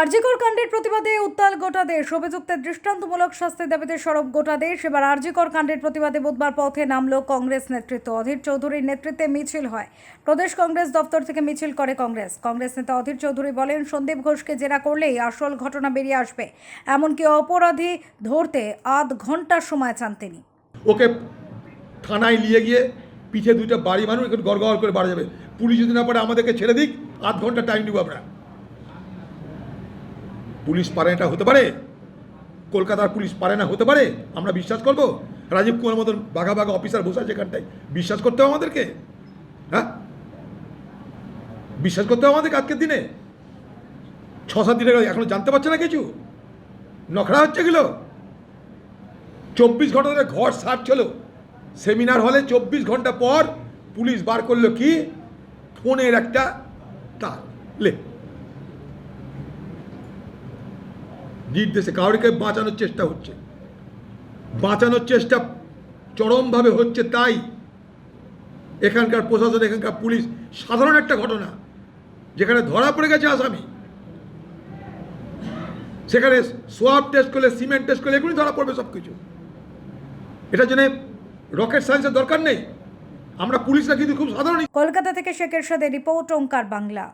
আরজিকর কাণ্ডের প্রতিবাদে উত্তাল গোটা দেশ। অভিযুক্তের দৃষ্টান্তমূলক শাস্তির দাবিতে সরব গোটা দেশ। এবার আরজিকর কাণ্ডের প্রতিবাদে বুধবার পথে নামল কংগ্রেস নেতৃত্ব। অধীর চৌধুরীর নেতৃত্বে মিছিল হয়। প্রদেশ কংগ্রেস দপ্তর থেকে মিছিল করে কংগ্রেস। কংগ্রেস নেতা অধীর চৌধুরী বলেন, সন্দীপ ঘোষকে জেরা করলেই আসল ঘটনা বেরিয়ে আসবে। এমনকি অপরাধী ধরতে আধ ঘণ্টার সময় চান তিনি। ওকে থানায় নিয়ে গিয়ে পিঠে দুইটা বাড়ি মানুষ একটু গড় করে বাড়া যাবে। পুলিশ যদি না পারে আমাদেরকে ছেড়ে দিক। আধ ঘণ্টা টাইম নিব আমরা। পুলিশ পারে এটা হতে পারে? কলকাতার পুলিশ পারে না, হতে পারে? আমরা বিশ্বাস করব? রাজীব কুমার মতন বাঘা বাঘা অফিসার বসে আছে এখানটায়। বিশ্বাস করতে হবে আমাদেরকে? হ্যাঁ? বিশ্বাস করতে হবে আমাদেরকে আজকের দিনে? ছ সাত দিনের এখনও জানতে পারছে না কিছু? নখরা হচ্ছে এগুলো? চব্বিশ ঘণ্টা ধরে ঘর সার্চ হলো সেমিনার হলে চব্বিশ ঘণ্টা পর পুলিশ বার করল কি? ফোনের একটা তার লে নির্দেশে কাউরিকে বাঁচানোর চেষ্টা হচ্ছে। বাঁচানোর চেষ্টা চরমভাবে হচ্ছে তাই এখানকার প্রশাসন, এখানকার পুলিশ, সাধারণ একটা ঘটনা। যেখানে ধরা পড়ে গেছে আসামি। সেখানে সোয়াব টেস্ট করলে সিমেন্ট টেস্ট করলে এগুলি ধরা পড়বে সব কিছু এটার জন্য রকেট সায়েন্সের দরকার নেই। আমরা পুলিশরা কিন্তু খুব সাধারণ কলকাতা থেকে শেখের সাথে রিপোর্ট, ওঙ্কার বাংলা।